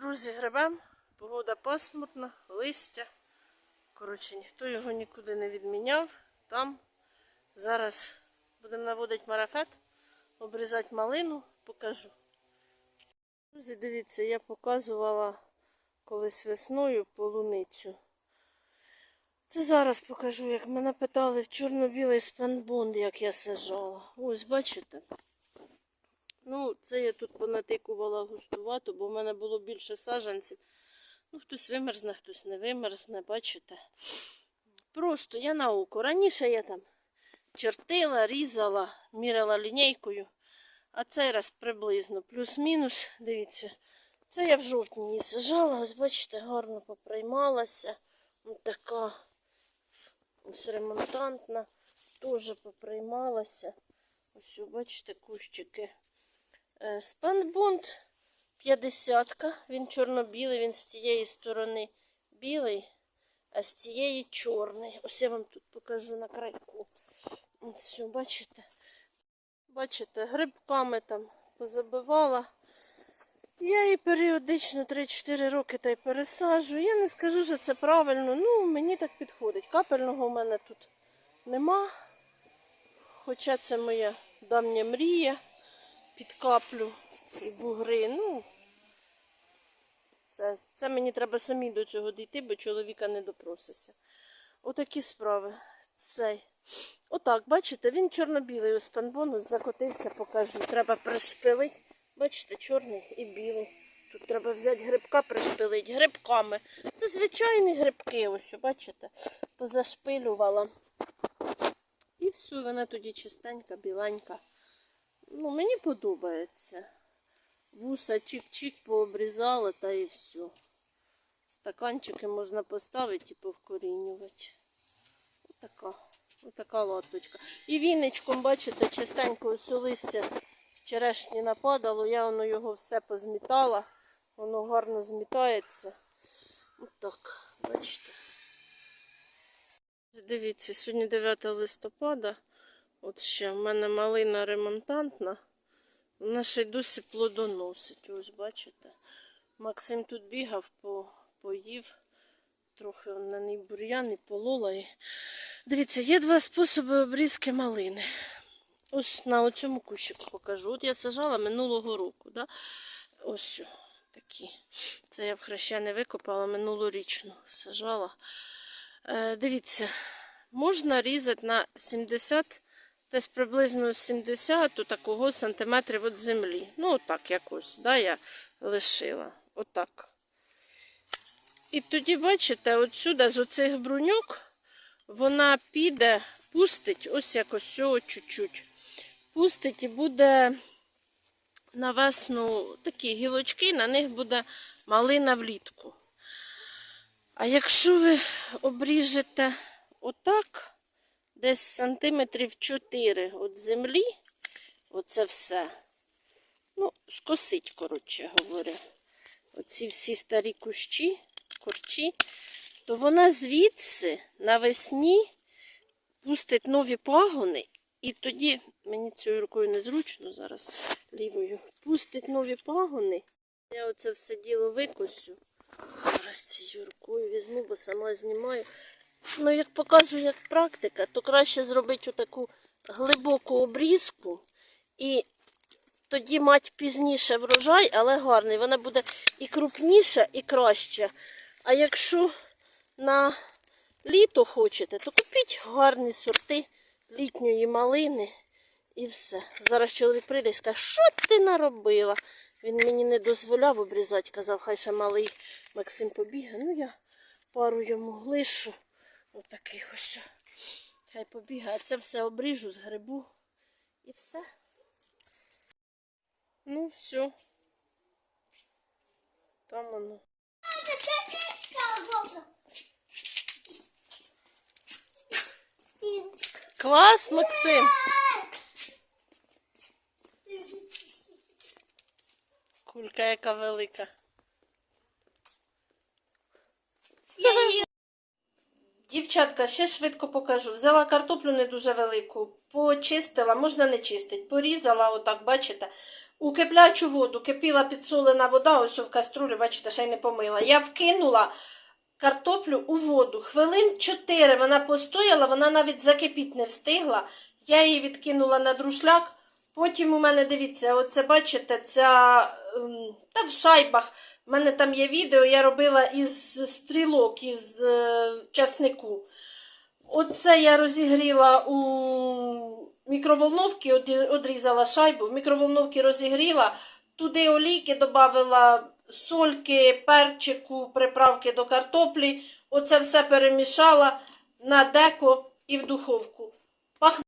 Друзі, гребем, погода пасмурна, листя. Коротше, ніхто його нікуди не відміняв. Там зараз будемо наводити марафет, обрізати малину, покажу. Друзі, дивіться, я показувала колись весною полуницю. Це зараз покажу, як мене питали в чорно-білий спанбонд, як я сажала. Ось, бачите? Ну, це я тут понатикувала густувато, бо в мене було більше саджанців. Ну, хтось вимерзне, хтось не вимерзне, бачите. Просто я на око. Раніше я там чертила, різала, міряла лінійкою, а цей раз приблизно плюс-мінус. Дивіться, це я в жовтні її сажала, ось бачите, гарно поприймалася. Ось така ось ремонтантна, теж поприймалася. Ось, бачите, кущики. Е, Спанбунд 50 він чорно-білий, він з цієї сторони білий, а з цієї чорний. Ось я вам тут покажу на крайку. Що, бачите? Бачите, грибками там позабивала. Я її періодично 3-4 роки та й пересаджую. Я не скажу, що це правильно. Ну, мені так підходить. Капельного в мене тут нема. Хоча це моя давня мрія під каплю і бугри. Ну, це, це мені треба самі до цього дійти, бо чоловіка не допросися. Отакі справи. Цей. Отак, бачите, він чорно-білий ось панбону закотився, покажу. Треба пришпилити. Бачите, чорний і білий. Тут треба взяти грибка, пришпилити грибками. Це звичайні грибки, ось, бачите, позашпилювала. І все, вона тоді чистенька, біленька. Ну, мені подобається. Вуса чик-чик пообрізала та і все. Стаканчики можна поставити і повкорінювати. Отака, отака латочка. І віничком, бачите, чистенько ось листя вчорашнє нападало, я воно його все позмітала. Воно гарно змітається. Отак, бачите. Дивіться, сьогодні 9 листопада. От ще в мене малина ремонтантна. Вона ще й досі плодоносить. Ось бачите. Максим тут бігав, по, поїв. Трохи на ній бур'ян і полола. І... Дивіться, є два способи обрізки малини. Ось на цьому кущику покажу. От я сажала минулого року. Да? Ось такі. Це я в хреща викопала, минулорічну сажала. Е, дивіться, можна різати на 70, десь приблизно 70 такого сантиметрів від землі. Ну, отак якось, да, я лишила. Отак. І тоді, бачите, отсюди з оцих бруньок вона піде, пустить, ось якось цього чуть-чуть. Пустить і буде на весну такі гілочки, на них буде малина влітку. А якщо ви обріжете отак, десь сантиметрів 4 від землі, оце все, ну, скосить, коротше говоря, оці всі старі кущі, корчі, то вона звідси навесні пустить нові пагони, і тоді, мені цією рукою незручно зараз лівою, пустить нові пагони. Я оце все діло викосю. Зараз цією рукою візьму, бо сама знімаю. Ну, як показує як практика, то краще зробити таку глибоку обрізку і тоді мати пізніше врожай, але гарний. Вона буде і крупніша, і краща. А якщо на літо хочете, то купіть гарні сорти літньої малини і все. Зараз чоловік прийде і скаже, що ти наробила? Він мені не дозволяв обрізати, казав, хай ще малий Максим побігає. Ну я пару йому лишу. Отакий ось. Хай побігає. Це все обріжу з грибу. І все. Ну, все. Там воно. Клас, Максим. Кулька яка велика. Дівчатка, ще швидко покажу. Взяла картоплю не дуже велику, почистила, можна не чистити. Порізала, отак, бачите, у киплячу воду, кипіла підсолена вода, ось в каструлі, бачите, ще й не помила. Я вкинула картоплю у воду. Хвилин 4 вона постояла, вона навіть закипіти не встигла. Я її відкинула на друшляк. Потім у мене, дивіться, оце бачите, ця ем, та в шайбах. У мене там є відео, я робила із стрілок, із е, часнику. Оце я розігріла у мікроволновці, одрізала шайбу, в мікроволновці розігріла, туди олійки додавила, сольки, перчику, приправки до картоплі. Оце все перемішала на деко і в духовку.